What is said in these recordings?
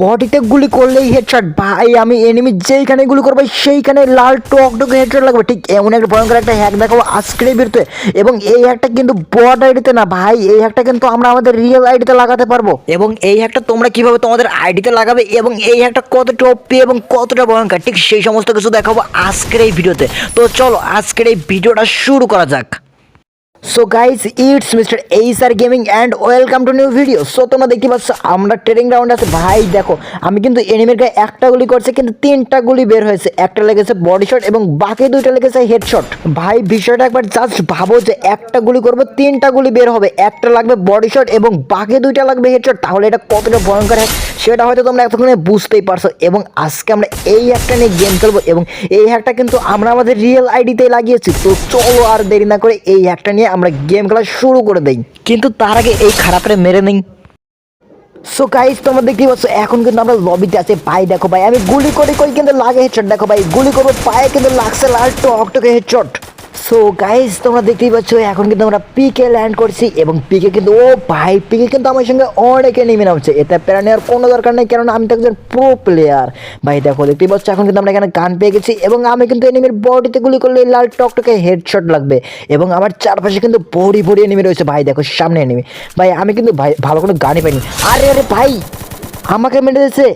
বডিতে গুলি করলেই হেডশট ভাই, আমি এনিমি যেইখানে গুলি করব, সেইখানে লাল টক টক হেডশট লাগবে। ঠিক এমন একটা ভয়ঙ্কর একটা হ্যাক দেখাবো আজকের ভিডিওতে। এবং এই হ্যাকটা কিন্তু বড আইডিতে না, ভাই, এই হ্যাকটা কিন্তু আমরা আমাদের রিয়েল আইডিতে লাগাতে পারব। এবং এই হ্যাকটা তোমরা কীভাবে তোমাদের আইডিতে লাগাবে এবং এই হ্যাকটা কত টপি এবং কতটা ভয়ঙ্কর? ঠিক সেই সমস্ত কিছু দেখাবো আজকের এই ভিডিওতে। তো চলো, আজকের এই ভিডিওটা শুরু করা যাক। So guys it's mister ace R gaming and welcome to new video so তোমরা দেখতে পাচ্ছ, আমরা ট্রেনিং গ্রাউন্ড আছে। ভাই, দেখো, আমি কিন্তু এনিমির গায়ে একটা গুলি করছে, কিন্তু তিনটা গুলি বের হয়েছে। একটা লেগেছে বডি শট এবং বাকি দুইটা লেগেছে হেডশট ভাই, বিষয়টা একবার জাস্ট ভাবো যে একটা গুলি করব, তিনটা গুলি বের হবে। একটা লাগবে বডি শট এবং বাকি দুইটা লাগবে হেডশট তাহলে এটা কতটা ভয়ঙ্কর হয়, সেটা হয়তো তোমরা এতক্ষণে বুঝতেই পারছ। এবং আজকে আমরা এই একটা নিয়ে গেম খেলব এবং এই হ্যাকটা কিন্তু আমরা আমাদের রিয়েল আইডিতে লাগিয়েছি। তো চলো আর দেরি না করে এই হ্যাকটা নিয়ে আমরা গেম খেলা শুরু করে দেই। কিন্তু তার আগে এই খারাপটা মেরে নেই। সো গাইস তোমরা দেখতেই পাচ্ছ, এখন কিন্তু আমরা লবিতে আছে। ভাই, দেখো ভাই, আমি গুলি করে, কই কিন্তু লাগে হেডশট দেখো ভাই, গুলি করব, পায়ে কিন্তু লাগছে লাল টক টকে হেডশট সো গাইজ তোমরা দেখতেই পাচ্ছ, এখন কিন্তু আমরা পিকে ল্যান্ড করছি এবং পিকে কিন্তু, ও ভাই পিকে কিন্তু আমার সঙ্গে অনেকে নেমে নামছে। এতে প্যারা নেওয়ার কোনো দরকার নেই কারণ আমি তো একজন প্রো প্লেয়ার ভাই, দেখো, দেখতেই পাচ্ছ, এখন কিন্তু আমরা এখানে গান পেয়ে গেছি এবং আমি কিন্তু এনিমির বডিতে গুলি করলে লাল টকটকে হেডশট লাগবে এবং আমার চারপাশে কিন্তু বড়ি বড়ি এনিমি রয়েছে। ভাই, দেখো, সামনে এনিমি ভাই, আমি কিন্তু, ভাই, ভালো কোনো গানই পাইনি। আরে আরে, ভাই, আমাকে মেরে দিয়েছে।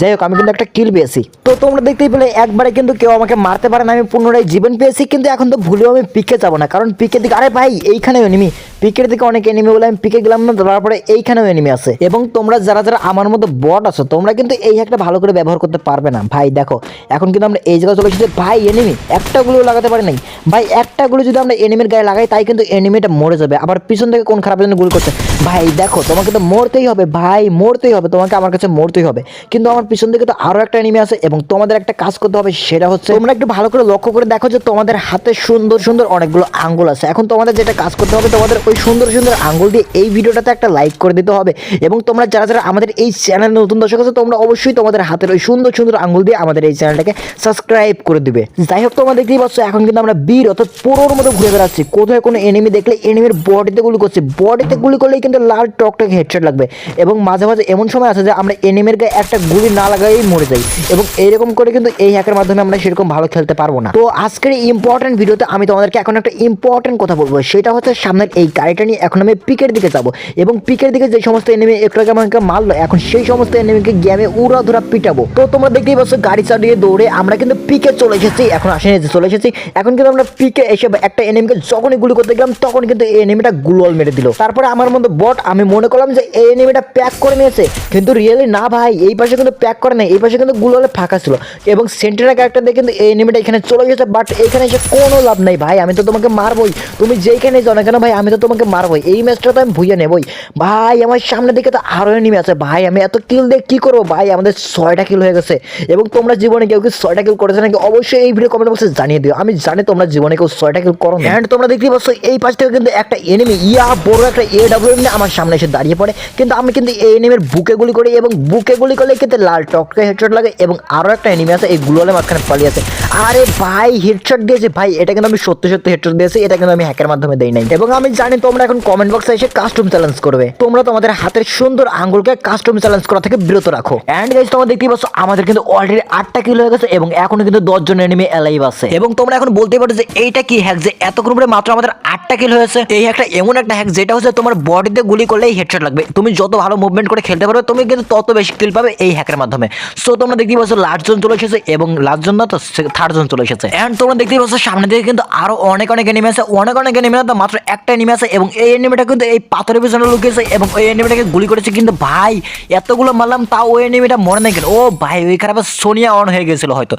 যাই হোক, আমি কিন্তু একটা কিল পেয়েছি। তো তোমরা দেখতেই পেলে, একবারে কিন্তু কেউ আমাকে মারতে পারে না, আমি পুনরায় জীবন পেয়েছি, কিন্তু এখন তো ভুলেও আমি পিকে যাব না, কারণ পিকে দিকে, আরে ভাই এইখানে এনিমি পিকের দিকে অনেক এনিমি বলে আমি পিকে গেলাম না, তারপরে এইখানেও এনিমি আছে। এবং তোমরা যারা যারা আমার মতো বট আছো, তোমরা কিন্তু এই একটা ভালো করে ব্যবহার করতে পারবে না। ভাই, দেখো, এখন কিন্তু আমরা এই জায়গায় চলে এসেছি ভাই এনিমি একটা গুলো লাগাতে পারি নাই। ভাই, একটা গুলো যদি আমরা এনিমির গায়ে লাগাই, তাই কিন্তু এনিমিটা মরে যাবে। আবার পিছন থেকে কোন খারাপ জন্য গুলি করছে? ভাই, দেখো, তোমাকে তো মরতেই হবে। ভাই, মরতেই হবে। তোমাকে আমার কাছে মরতেই হবে। কিন্তু আমার পিছন থেকে তো আরও একটা এনিমি আছে এবং তোমাদের একটা কাজ করতে হবে, সেটা হচ্ছে তোমরা একটু ভালো করে লক্ষ্য করে দেখো যে তোমাদের হাতে সুন্দর সুন্দর অনেকগুলো আঙ্গুল আছে। এখন তোমাদের যেটা কাজ করতে হবে, তোমাদের ওই সুন্দর সুন্দর আঙ্গুল দিয়ে এই ভিডিওটাতে একটা লাইক করে দিতে হবে। এবং তোমরা যারা যারা আমাদের এই চ্যানেলে নতুন দর্শক আছে, তোমরা অবশ্যই তোমাদের হাতের ওই সুন্দর সুন্দর আঙ্গুল দিয়ে আমাদের এই চ্যানেলটাকে সাবস্ক্রাইব করে দিবে। যাই হোক, তোমরা দেখতেই পাচ্ছ, এখন কিন্তু আমরা বীর অর্থাৎ পুরোর মতো ঘুরে বেড়াচ্ছি। কোথায় কোনো এনিমি দেখলে এনিমির বডিতে গুলি করছে। বডিতে গুলি করলেই কিন্তু লাল টকটক হেডশট লাগবে। এবং মাঝে মাঝে এমন সময় আছে যে আমরা এনিমির গায়ে একটা গুলি না লাগাই মরে যাই। এবং এইরকম করে কিন্তু এই হ্যাকের মাধ্যমে আমরা সেরকম ভালো খেলতে পারব না। তো আজকের এই ইম্পর্টেন্ট ভিডিওতে আমি তোমাদেরকে এখন একটা ইম্পর্টেন্ট কথা বলব। সেটা হচ্ছে সামনের এই গাড়িটা নিয়ে এখন আমি পিকের দিকে যাব। এবং পিকের দিকে যে সমস্ত এনিমি একটু আগে আমাকে মারলো, এখন সেই সমস্ত এনিমিকে গেমে উড়া ধরা পিটাবো। তো তোমরা দেখতেই পাচ্ছ, গাড়ি চালিয়ে দৌড়ে আমরা কিন্তু পিকে চলে এসেছি, এখন আসেনি চলে এসেছি। এখন কিন্তু আমরা পিকে এসে একটা এনিমিকে যখনই গুলি করতে গেলাম, তখন কিন্তু এই এনিমিটা মেরে দিল। তারপরে আমার মধ্যে বট আমি মনে করলাম যে এই এনিমিটা প্যাক করে নিয়েছে, কিন্তু রিয়েলি না ভাই, এই পাশে কিন্তু প্যাক করে নাই, এই পাশে কিন্তু গুলোলে ফাঁকা ছিল। এবং সেন্টিনা ক্যারেক্টার দিয়ে কিন্তু এই এনিমিটা এখানে চলে গেছে বাট এখানে এসে কোনো লাভ নাই ভাই, আমি তো তোমাকে মারবই। তুমি যেইখানে যাও না কেন ভাই, আমি তো তোমাকে মারবই। এই ম্যাচটা তো আমি ভুইয়া নেবই। ভাই, আমার সামনের দিকে তো আরও এনিমি আছে। ভাই, আমি এত কিল দিয়ে কী করব? ভাই, আমাদের ছয়টা কিল হয়ে গেছে। এবং তোমরা জীবনে কেউ কি ছয়টা কিল করেছে নাকি? অবশ্যই এই ভিডিও কমেন্ট বক্সে জানিয়ে দিও। আমি জানি তোমরা জীবনে কেউ ছয়টা কিল করো অ্যান্ড তোমরা দেখতেই পাচ্ছ, এই পাশ থেকে কিন্তু একটা এনিমি ইয়া, বড় একটা এ ডাব্লিউ এম আমার সামনে এসে দাঁড়িয়ে পড়ে। কিন্তু আমি কিন্তু এই এনিমির বুকে গুলি করি এবং বুকে গুলি করলে কিন্তু লাল টকটকে হেডশট লাগে এবং আরও একটা এনিমি আছে, এই গুলোলে মাঝখানে পালিয়ে আছে আরে ভাই হেডশট দিয়েছে। ভাই, এটা কিন্তু আমি সত্যি সত্যি হেডশট দিয়েছি। এটা কিন্তু আমি হ্যাকের মাধ্যমে দেই নাই। এবং আমি জানি তোমরা এখন কমেন্ট বক্সে এসে কাস্টম চ্যালেঞ্জ করবে। তোমরা তোমাদের হাতের সুন্দর আঙ্গুলকে কাস্টম চ্যালেঞ্জ করা থেকে বিরত রাখো। অ্যান্ড গাইজ তোমরা দেখতেই পাচ্ছ, আমাদের কিন্তু অলরেডি আটটা কিলো হয়ে গেছে এবং এখনও কিন্তু দশ জন এনিমি অ্যালাইভ আছে। এবং তোমরা এখন বলতে পারো যে, এইটা কি হ্যাক যে এত গ্রুপে মাত্র আমাদের আটটা কিল হয়েছে? এই হ্যাকটা এমন একটা হ্যাক যেটা হচ্ছে তোমার বডিতে গুলি করলেই হেডশট লাগবে। তুমি যত ভালো মুভমেন্ট করে খেলতে পারবে, তুমি কিন্তু তত বেশি কিল পাবে এই হ্যাকের মাধ্যমে। সো তোমরা দেখতেই পাচ্ছ লাস্ট জন চলে এসেছে এবং লাস্ট জন না তো থার্ড জন চলে এসেছে। অ্যান্ড তোমরা দেখতেই পাচ্ছ, সামনে দিকে কিন্তু আরও অনেক অনেক এনিমি আছে। অনেক অনেক এনিমি না মাত্র একটা এনিমি আছে। এবং এই এনিমিটা কিন্তু এই পাথরের পিছনে লুকিয়েছে এবং ওই এনিমিটাকে গুলি করেছে কিন্তু ভাই, এতগুলো মারলাম, তাও ওই এনিমিটা মরে নাই কেন? ও ভাই, ওই খারাপ সোনিয়া অন হয়ে গেছিল হয়তো।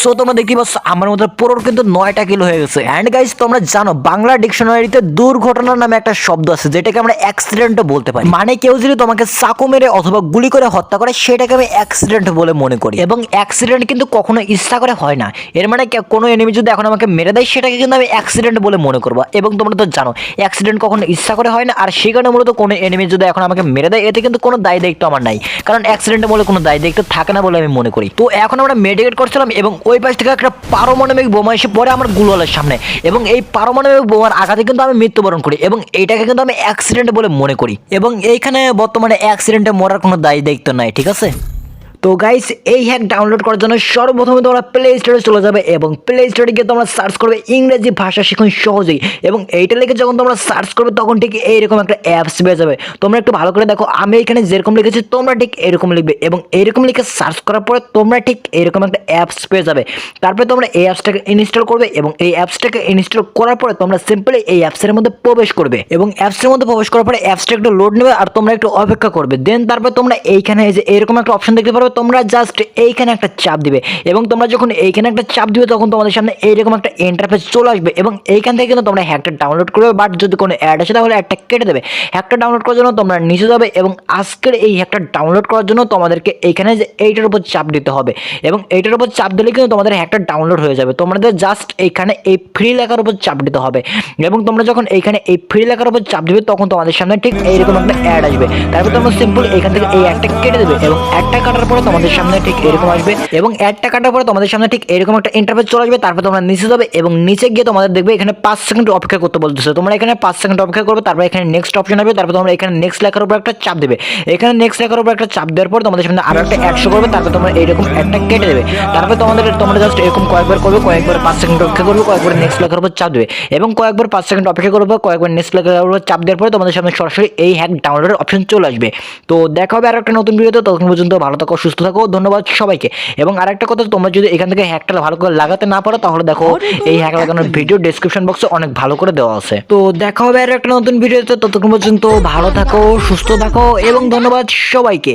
সো তোমরা দেখতেই পাচ্ছ, আমার মধ্যে পুরোর কিন্তু নয়টা কিলো হয়ে গেছে। অ্যান্ড গাইজ তোমরা জানো, বাংলা ডিকশনারিতে দুর্ঘটনা নামে একটা শব্দ আছে, যেটাকে আমরা অ্যাক্সিডেন্টও বলতে পারি। মানে কেউ যদি তোমাকে চাকু মেরে অথবা গুলি করে হত্যা করে, সেটাকে আমি অ্যাক্সিডেন্ট বলে মনে করি। এবং অ্যাক্সিডেন্ট কিন্তু কখনো ইচ্ছা করে হয় না। এর মানে কোনো এনিমি যদি এখন আমাকে মেরে দেয়, সেটাকে কিন্তু আমি অ্যাক্সিডেন্ট বলে মনে করব। এবং তোমরা তো জানো অ্যাক্সিডেন্ট কখনো ইচ্ছা করে হয় না, আর সেই কারণে মূলত কোনো এনিমি যদি এখন আমাকে মেরে দেয়, এতে কিন্তু কোনো দায় দায়িত্ব আমার নাই। কারণ অ্যাক্সিডেন্টের বলে কোনো দায় দায়িত্ব থাকে না বলে আমি মনে করি। তো এখন আমরা মেডিকেট করছিলাম এবং ওই পাশ থেকে একটা পারমাণবিক বোমা এসে পড়ে আমার গুলোলের সামনে। এবং এই পারমাণবিক বোমার আঘাতে কিন্তু আমি মৃত্যুবরণ করি এবং এইটাকে কিন্তু আমি অ্যাক্সিডেন্ট বলে মনে করি। এবং এইখানে বর্তমানে অ্যাক্সিডেন্টে মরার কোনো দায় দায়িত্ব নাই, ঠিক আছে? তো গাইস এই হ্যাক ডাউনলোড করার জন্য সর্বপ্রথমে তোমরা প্লে স্টোরে চলে যাবে এবং প্লে স্টোরে গিয়ে তোমরা সার্চ করবে ইংরেজি ভাষা শিখুন সহজেই এবং এইটা লিখে যখন তোমরা সার্চ করবে তখন ঠিক এইরকম একটা অ্যাপস পেয়ে যাবে। তোমরা একটু ভালো করে দেখো, আমি এখানে যেরকম লিখেছি তোমরা ঠিক এরকম লিখবে এবং এরকম লিখে সার্চ করার পরে তোমরা ঠিক এরকম একটা অ্যাপস পেয়ে যাবে। তারপরে তোমরা এই অ্যাপসটাকে ইনস্টল করবে এবং এই অ্যাপসটাকে ইনস্টল করার পরে তোমরা সিম্পলি এই অ্যাপসের মধ্যে প্রবেশ করবে এবং অ্যাপসের মধ্যে প্রবেশ করার পরে অ্যাপসটা একটু লোড নেবে আর তোমরা একটু অপেক্ষা করবে। দেন তারপর তোমরা এইখানে এই যে এরকম একটা অপশন দেখতে পারবে তোমরা জাস্ট এইখানে একটা চাপ দিবে। এবং তোমরা যখন এইখানে একটা চাপ দিবে, তখন তোমাদের সামনে এইরকম একটা ইন্টারফেস চলে আসবে এবং এইখান থেকে কিন্তু তোমরা হ্যাকটা ডাউনলোড করবে। বাট যদি কোনো অ্যাড আসে, তাহলে একটা কেটে দেবে। হ্যাকটা ডাউনলোড করার জন্য তোমরা নিচে যাবে এবং আজকের এই হ্যাকটা ডাউনলোড করার জন্য তোমাদেরকে এইখানে যে এইটার উপর চাপ দিতে হবে। এবং এইটার উপর চাপ দিলে কিন্তু তোমাদের হ্যাকটা ডাউনলোড হয়ে যাবে। তোমাদের জাস্ট এইখানে এই ফ্রি লেখার উপর চাপ দিতে হবে। এবং তোমরা যখন এইখানে এই ফ্রি লেখার উপর চাপ দিবে, তখন তোমাদের সামনে ঠিক এইরকম একটা অ্যাড আসবে। তারপর তোমরা সিম্পল এখান থেকে এই অ্যাডটা কেটে দেবে এবং অ্যাডটা কাটার পরে তোমাদের সামনে ঠিক এরকম আসবে এবং অ্যাডটা কাটার পরে তোমাদের সামনে ঠিক এরকম একটা ইন্টারফেস চলে আসবে, তারপর তোমরা নিচে যাবে এবং নিচে গিয়ে তোমাদের দেখবে এখানে পাঁচ সেকেন্ড অপেক্ষা করতে বলতেছে। তোমরা এখানে পাঁচ সেকেন্ড অপেক্ষা করবে, তারপর এখানে নেক্সট অপশন আসবে, তারপর তোমরা এখানে নেক্সট লেখার উপর একটা চাপ দেবে। এখানে নেক্সট লেখার উপর একটা চাপ দেওয়ার পর তোমাদের সামনে আরও একটা অ্যাড শো করবে, তারপর তোমরা এইরকম একটা কেটে দেবে। তারপর তোমাদের, তোমরা জাস্ট এরকম কয়েকবার করবে, কয়েকবার পাঁচ সেকেন্ড অপেক্ষা করবে, কয়েকবার নেক্সট লেখার উপর চাপ দেবে। এবং কয়েকবার পাঁচ সেকেন্ড অপেক্ষা করবে, কয়েকবার নেক্সট লেখার উপর চাপ দেওয়ার পরে তোমাদের সামনে সরাসরি এই হ্যাক ডাউনলোডের অপশন চলে আসবে। তো দেখা হবে আর একটা নতুন ভিডিওতে ততক্ষণ পর্যন্ত ভালো থাকো সুস্থ থাকো ধন্যবাদ সবাইকে। এবং আরেকটা কথা তোমরা যদি এখান থেকে হ্যাকটা ভালো করে লাগাতে না পারো তাহলে দেখো এই হ্যাক লাগানোর ভিডিও ডিসক্রিপশন বক্সে অনেক ভালো করে দেওয়া আছে। তো দেখা হবে আর একটা নতুন ভিডিওতে ততক্ষণ পর্যন্ত ভালো থাকো সুস্থ থাকো এবং ধন্যবাদ সবাইকে।